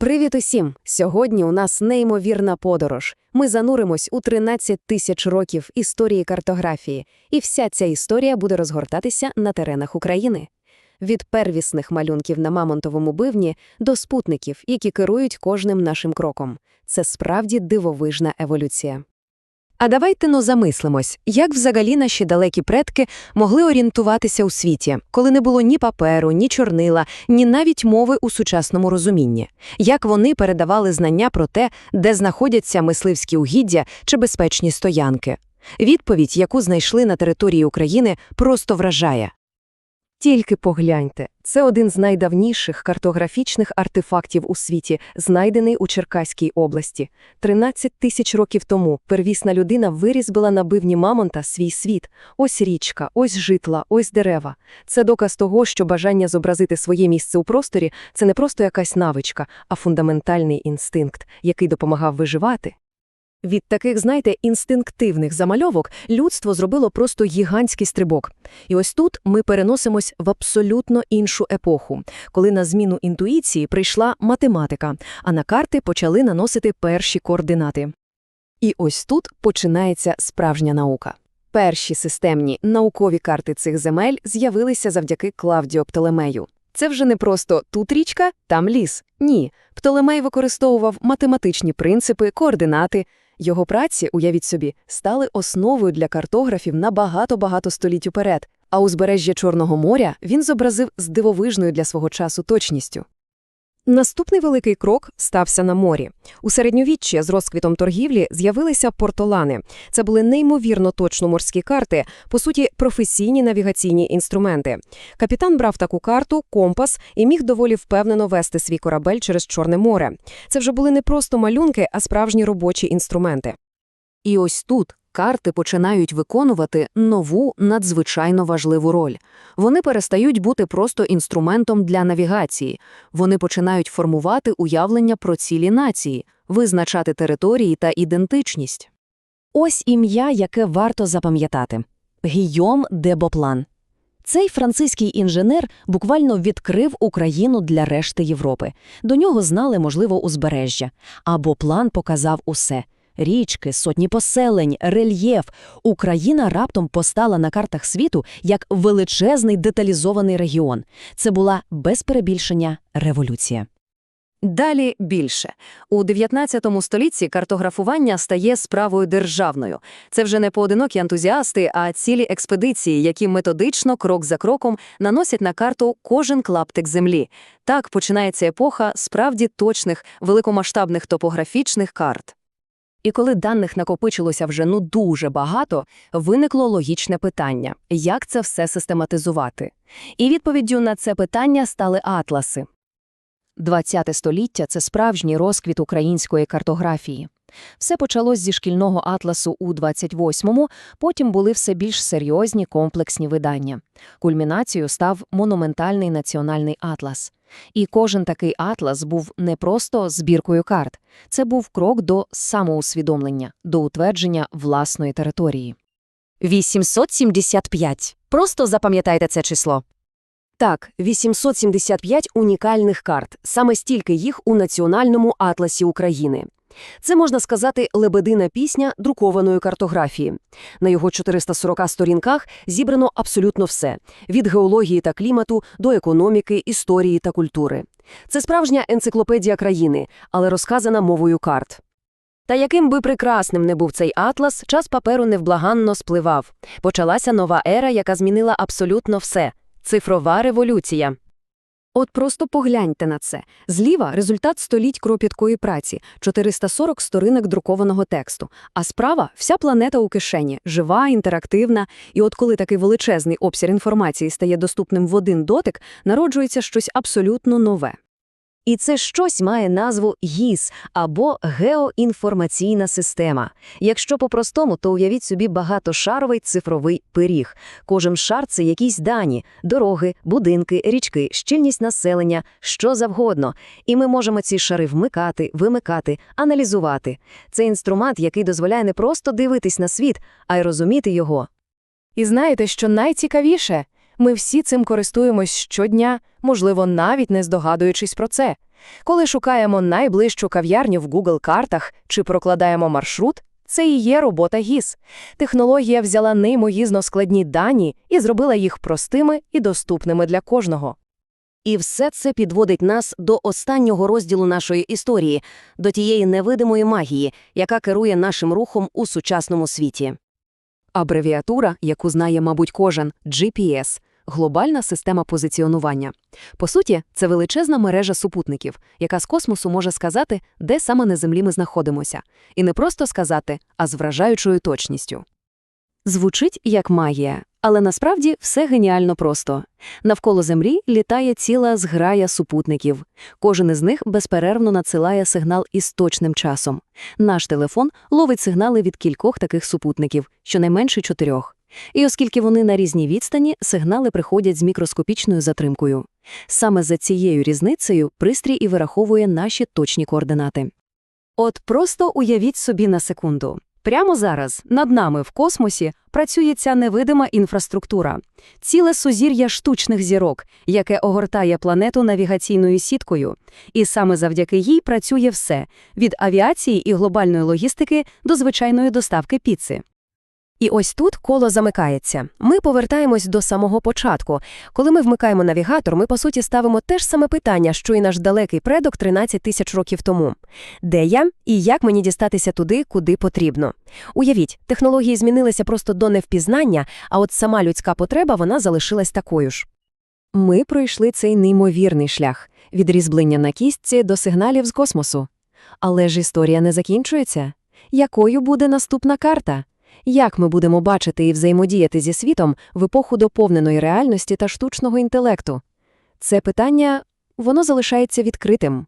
Привіт усім! Сьогодні у нас неймовірна подорож. Ми зануримось у 13 тисяч років історії картографії, і вся ця історія буде розгортатися на теренах України. Від первісних малюнків на мамонтовому бивні до спутників, які керують кожним нашим кроком. Це справді дивовижна еволюція. А давайте ну замислимось, як взагалі наші далекі предки могли орієнтуватися у світі, коли не було ні паперу, ні чорнила, ні навіть мови у сучасному розумінні. Як вони передавали знання про те, де знаходяться мисливські угіддя чи безпечні стоянки? Відповідь, яку знайшли на території України, просто вражає. Тільки погляньте, це один з найдавніших картографічних артефактів у світі, знайдений у Черкаській області. 13 тисяч років тому первісна людина вирізбила на бивні мамонта свій світ. Ось річка, ось житла, ось дерева. Це доказ того, що бажання зобразити своє місце у просторі – це не просто якась навичка, а фундаментальний інстинкт, який допомагав виживати. Від таких, знаєте, інстинктивних замальовок людство зробило просто гігантський стрибок. І ось тут ми переносимось в абсолютно іншу епоху, коли на зміну інтуїції прийшла математика, а на карти почали наносити перші координати. І ось тут починається справжня наука. Перші системні наукові карти цих земель з'явилися завдяки Клавдіо Птолемею. Це вже не просто тут річка, там ліс. Ні. Птолемей використовував математичні принципи, координати. Його праці, уявіть собі, стали основою для картографів на багато-багато століть уперед, а узбережжя Чорного моря він зобразив з дивовижною для свого часу точністю. Наступний великий крок стався на морі. У середньовіччі з розквітом торгівлі з'явилися портолани. Це були неймовірно точно морські карти, по суті, професійні навігаційні інструменти. Капітан брав таку карту, компас і міг доволі впевнено вести свій корабель через Чорне море. Це вже були не просто малюнки, а справжні робочі інструменти. І ось тут карти починають виконувати нову надзвичайно важливу роль. Вони перестають бути просто інструментом для навігації, вони починають формувати уявлення про цілі нації, визначати території та ідентичність. Ось ім'я, яке варто запам'ятати – Гійом де Боплан. Цей французький інженер буквально відкрив Україну для решти Європи. До нього знали, можливо, узбережжя. А Боплан показав усе – Річки, сотні поселень, рельєф. Україна раптом постала на картах світу як величезний деталізований регіон. Це була без перебільшення революція. Далі більше. У 19 столітті картографування стає справою державною. Це вже не поодинокі ентузіасти, а цілі експедиції, які методично, крок за кроком, наносять на карту кожен клаптик землі. Так починається епоха справді точних, великомасштабних топографічних карт. І коли даних накопичилося вже ну дуже багато, виникло логічне питання – як це все систематизувати? І відповіддю на це питання стали атласи. ХХ століття – це справжній розквіт української картографії. Все почалось зі шкільного атласу у 28-му, потім були все більш серйозні комплексні видання. Кульмінацією став монументальний національний атлас. І кожен такий атлас був не просто збіркою карт, це був крок до самоусвідомлення, до утвердження власної території. 875. Просто запам'ятайте це число. Так, 875 унікальних карт, саме стільки їх у Національному атласі України. Це, можна сказати, лебедина пісня друкованої картографії. На його 440 сторінках зібрано абсолютно все – від геології та клімату до економіки, історії та культури. Це справжня енциклопедія країни, але розказана мовою карт. Та яким би прекрасним не був цей атлас, час паперу невблаганно спливав. Почалася нова ера, яка змінила абсолютно все – цифрова революція. От просто погляньте на це. Зліва результат століть кропіткої праці, 440 сторінок друкованого тексту, а справа вся планета у кишені, жива, інтерактивна. І от коли такий величезний обсяг інформації стає доступним в один дотик, народжується щось абсолютно нове. І це щось має назву ГІС або геоінформаційна система. Якщо по-простому, то уявіть собі багатошаровий цифровий пиріг. Кожен шар це якісь дані, дороги, будинки, річки, щільність населення, що завгодно. І ми можемо ці шари вмикати, вимикати, аналізувати. Це інструмент, який дозволяє не просто дивитись на світ, а й розуміти його. І знаєте, що найцікавіше? Ми всі цим користуємось щодня, можливо, навіть не здогадуючись про це. Коли шукаємо найближчу кав'ярню в Google картах чи прокладаємо маршрут, це і є робота ГІС. Технологія взяла неймовірно складні дані і зробила їх простими і доступними для кожного. І все це підводить нас до останнього розділу нашої історії, до тієї невидимої магії, яка керує нашим рухом у сучасному світі. Абревіатура, яку знає, мабуть, кожен – GPS – глобальна система позиціонування. По суті, це величезна мережа супутників, яка з космосу може сказати, де саме на Землі ми знаходимося. І не просто сказати, а з вражаючою точністю. Звучить як магія, але насправді все геніально просто. Навколо Землі літає ціла зграя супутників. Кожен із них безперервно надсилає сигнал із точним часом. Наш телефон ловить сигнали від кількох таких супутників, щонайменше чотирьох. І оскільки вони на різній відстані, сигнали приходять з мікроскопічною затримкою. Саме за цією різницею пристрій і вираховує наші точні координати. От просто уявіть собі на секунду. Прямо зараз над нами в космосі працює ця невидима інфраструктура, ціле сузір'я штучних зірок, яке огортає планету навігаційною сіткою. І саме завдяки їй працює все – від авіації і глобальної логістики до звичайної доставки піци. І ось тут коло замикається. Ми повертаємось до самого початку. Коли ми вмикаємо навігатор, ми, по суті, ставимо те ж саме питання, що і наш далекий предок 13 тисяч років тому. Де я і як мені дістатися туди, куди потрібно? Уявіть, технології змінилися просто до невпізнання, а от сама людська потреба, вона залишилась такою ж. Ми пройшли цей неймовірний шлях – від різьблення на кістці до сигналів з космосу. Але ж історія не закінчується. Якою буде наступна карта? Як ми будемо бачити і взаємодіяти зі світом в епоху доповненої реальності та штучного інтелекту? Це питання, воно залишається відкритим.